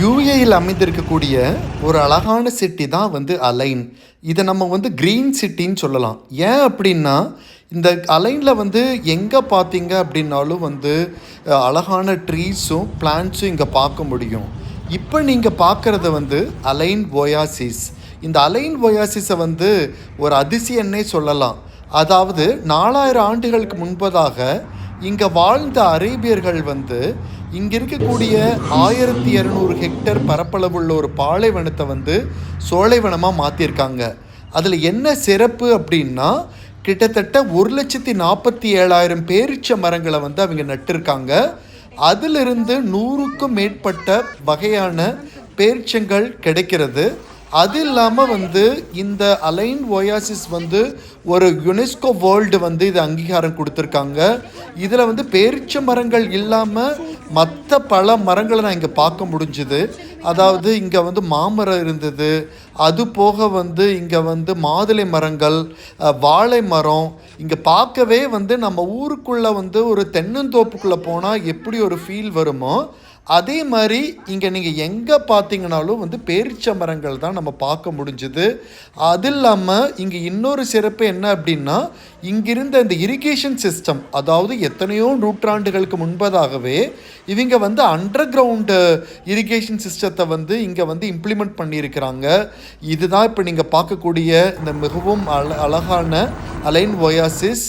யூஏயில் அமைந்திருக்கக்கூடிய ஒரு அழகான சிட்டி தான் வந்து அலைன் இதை நம்ம வந்து க்ரீன் சிட்டின்னு சொல்லலாம். ஏன் அப்படின்னா இந்த அலைனில் வந்து எங்கே பார்த்தீங்க அப்படின்னாலும் வந்து அழகான ட்ரீஸும் பிளான்ட்ஸும் இங்கே பார்க்க முடியும். இப்போ நீங்கள் பார்க்குறது வந்து அலைன் ஓயாசிஸ் இந்த அலைன் ஓயாசிஸை வந்து ஒரு அதிசயன்னே சொல்லலாம். அதாவது நாலாயிரம் ஆண்டுகளுக்கு முன்பதாக இங்கே வாழ்ந்த அரேபியர்கள் வந்து இங்கே இருக்கக்கூடிய ஆயிரத்தி இரநூறு ஹெக்டர் பரப்பளவுள்ள ஒரு பாலைவனத்தை வந்து சோலைவனமாக மாற்றிருக்காங்க அதில் என்ன சிறப்பு அப்படின்னா கிட்டத்தட்ட ஒரு லட்சத்தி நாற்பத்தி ஏழாயிரம் பேரிச்ச மரங்களை வந்து அவங்க நட்டிருக்காங்க. அதிலிருந்து நூறுக்கும் மேற்பட்ட வகையான பேரிச்சங்கள் கிடைக்கிறது. அது இல்லாமல் வந்து இந்த அலைன் ஒயாசிஸ் வந்து ஒரு யுனெஸ்கோ வேர்ல்டு வந்து இது அங்கீகாரம் கொடுத்துருக்காங்க. இதில் வந்து பேரிச்ச மரங்கள் இல்லாமல் மற்ற பல மரங்களை நான் இங்கே பார்க்க முடிஞ்சுது. அதாவது இங்கே வந்து மாமரம் இருந்தது. அது போக வந்து இங்கே வந்து மாதுளை மரங்கள் வாழை மரம். இங்கே பார்க்கவே வந்து நம்ம ஊருக்குள்ளே வந்து ஒரு தென்னந்தோப்புக்குள்ளே போனால் எப்படி ஒரு ஃபீல் வருமோ அதே மாதிரி இங்கே நீங்கள் எங்கே பார்த்தீங்கனாலும் வந்து பேரிச்ச மரங்கள் தான் நம்ம பார்க்க முடிஞ்சுது. அது இல்லாமல் இங்கே இன்னொரு சிறப்பு என்ன அப்படின்னா இங்கிருந்த இந்த இரிகேஷன் சிஸ்டம் அதாவது எத்தனையோ நூற்றாண்டுகளுக்கு முன்பதாகவே இவங்க வந்து அண்டர் கிரவுண்டு இரிகேஷன் சிஸ்டத்தை வந்து இங்கே வந்து இம்ப்ளிமெண்ட் பண்ணியிருக்கிறாங்க. இதுதான் இப்போ நீங்கள் பார்க்கக்கூடிய இந்த மிகவும் அழ அழகான அலைன் ஒயாசிஸ்